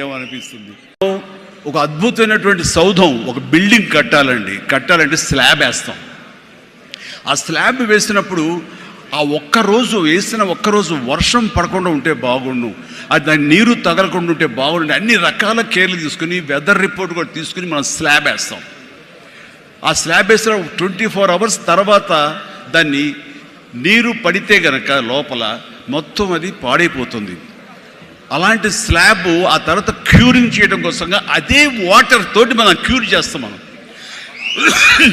ఏమనిపిస్తుంది? ఒక అద్భుతమైనటువంటి సౌధం ఒక బిల్డింగ్ కట్టాలండి. కట్టాలంటే స్లాబ్ వేస్తాం. ఆ స్లాబ్ వేసినప్పుడు ఆ ఒక్క రోజు వేసిన ఒక్క రోజు వర్షం పడకుండా ఉంటే బాగుండు. అది దాని నీరు తగలకుండా ఉంటే బాగుండు. అన్ని రకాల కేర్లు తీసుకుని వెదర్ రిపోర్ట్ కూడా తీసుకుని మనం స్లాబ్ వేస్తాం. ఆ స్లాబ్ వేసిన ట్వంటీ ఫోర్ అవర్స్ తర్వాత దాన్ని నీరు పడితే గనక లోపల మొత్తం అది పాడైపోతుంది. అలాంటి స్లాబ్ ఆ తర్వాత క్యూరింగ్ చేయడం కోసంగా అదే వాటర్ తోటి మనం క్యూర్ చేస్తాం మనం.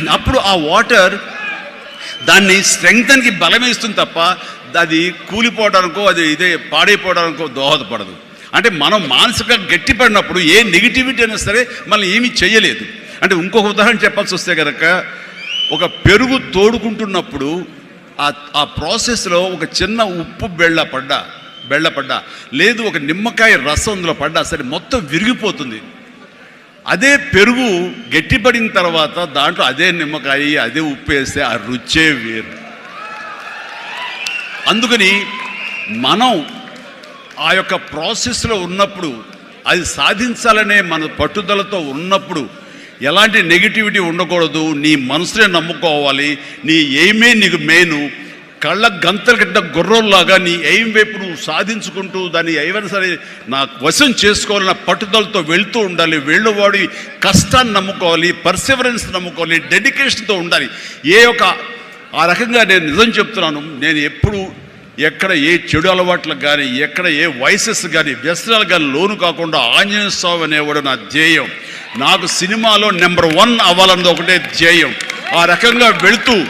అప్పుడు ఆ వాటర్ దాన్ని స్ట్రెంగ్తన్కి బలమేస్తుంది తప్ప అది కూలిపోవడానికో అది ఇదే పాడైపోవడానికో దోహదపడదు. అంటే మనం మానసికంగా గట్టిపడినప్పుడు ఏ నెగిటివిటీ అయినా సరే మనం ఏమీ చేయలేదు. అంటే ఇంకొక ఉదాహరణ చెప్పాల్సి వస్తే కనుక ఒక పెరుగు తోడుకుంటున్నప్పుడు ఆ ఆ ప్రాసెస్లో ఒక చిన్న ఉప్పు బెళ్ళ పడ్డా బెళ్ళపడ్డా. లేదు ఒక నిమ్మకాయ రసం అందులో పడ్డా సరే మొత్తం విరిగిపోతుంది. అదే పెరుగు గట్టిపడిన తర్వాత దాంట్లో అదే నిమ్మకాయ అదే ఉప్పు వేస్తే ఆ రుచే వేరు. అందుకని మనం ఆ యొక్క ప్రాసెస్లో ఉన్నప్పుడు అది సాధించాలనే మన పట్టుదలతో ఉన్నప్పుడు ఎలాంటి నెగిటివిటీ ఉండకూడదు నీ మనసునే నమ్ముకోవాలి నీ ఏమే నీకు మెయిన్ కళ్ళ గంతలు కట్టిన గుర్రంలాగా నీ ఎయిం వైపు నువ్వు సాధించుకుంటూ దాన్ని ఏమైనా సరే నా వశం చేసుకోవాలన్న పట్టుదలతో వెళ్తూ ఉండాలి. వెళ్ళువాడి కష్టాన్ని నమ్ముకోవాలి పర్సివరెన్స్ నమ్ముకోవాలి డెడికేషన్తో ఉండాలి. ఏ ఒక ఆ రకంగా నేను నిజం చెప్తున్నాను. నేను ఎప్పుడు ఎక్కడ ఏ చెడు అలవాట్లకు కానీ ఎక్కడ ఏ వయసెస్ కానీ వ్యసనాలు కానీ లోను కాకుండా ఆంజనేయ స్వామి అనేవాడు నా ధ్యేయం. నాకు సినిమాలో నెంబర్ వన్ అవ్వాలన్నది ఒకటే ధ్యేయం. ఆ రకంగా వెళుతూ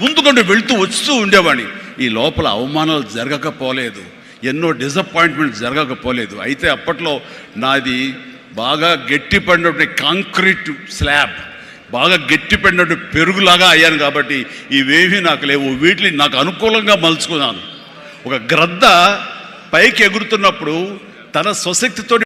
ముందుకంటే వెళుతూ వస్తూ ఉండేవాడిని. ఈ లోపల అవమానాలు జరగకపోలేదు. ఎన్నో డిసప్పాయింట్మెంట్ జరగకపోలేదు. అయితే అప్పట్లో నాది బాగా గట్టిపడినటువంటి కాంక్రీట్ స్లాబ్ బాగా గట్టిపడినట్టు పెరుగులాగా అయ్యాను కాబట్టి ఇవేవి నాకు లేవు. వీటిని నాకు అనుకూలంగా మలుచుకున్నాను. ఒక గ్రద్ద పైకి ఎగురుతున్నప్పుడు తన స్వశక్తితో